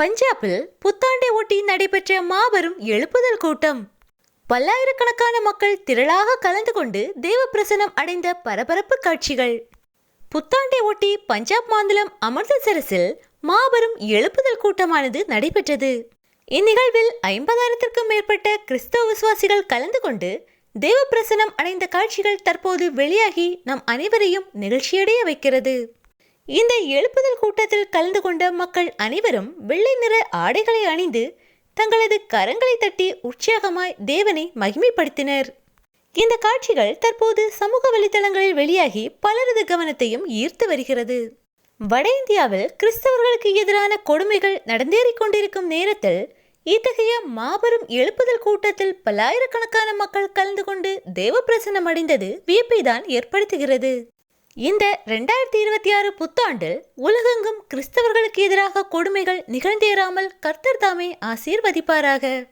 பஞ்சாபில் புத்தாண்டை ஒட்டி நடைபெற்ற மாபெரும் எழுப்புதல் கூட்டம். பல்லாயிரக்கணக்கான மக்கள் திரளாக கலந்து கொண்டு தெய்வ பிரசனம் அடைந்த பரபரப்பு காட்சிகள். புத்தாண்டை ஒட்டி பஞ்சாப் மாநிலம் அமிர்தசரஸில் மாபெரும் எழுப்புதல் கூட்டமானது நடைபெற்றது. இந்நிகழ்வில் ஐம்பதாயிரத்திற்கும் மேற்பட்ட கிறிஸ்தவ விசுவாசிகள் கலந்து கொண்டு தெய்வ பிரசனம் அடைந்த காட்சிகள் தற்போது வெளியாகி நம் அனைவரையும் நிகழ்ச்சியடைய வைக்கிறது. இந்த எழுப்புதல் கூட்டத்தில் கலந்து கொண்ட மக்கள் அனைவரும் வெள்ளை நிற ஆடைகளை அணிந்து தங்களது கரங்களை தட்டி உற்சாகமாய் தேவனை மகிமைப்படுத்தினர். இந்த காட்சிகள் தற்போது சமூக வலைதளங்களில் வெளியாகி பலரது கவனத்தையும் ஈர்த்து வருகிறது. வட இந்தியாவில் கிறிஸ்தவர்களுக்கு எதிரான கொடுமைகள் நடந்தேறிக் கொண்டிருக்கும் நேரத்தில் இத்தகைய மாபெரும் எழுப்புதல் கூட்டத்தில் பல்லாயிரக்கணக்கான மக்கள் கலந்து கொண்டு தேவ பிரசனம் அடைந்தது வியப்பை தான் ஏற்படுத்துகிறது. இந்த ரெண்டாயிரத்தி இருபத்தி ஆறு புத்தாண்டில் உலகெங்கும் கிறிஸ்தவர்களுக்கு எதிராக கொடுமைகள் நிகழ்ந்தேறாமல் கர்த்தர் தாமே ஆசீர்வதிப்பாராக.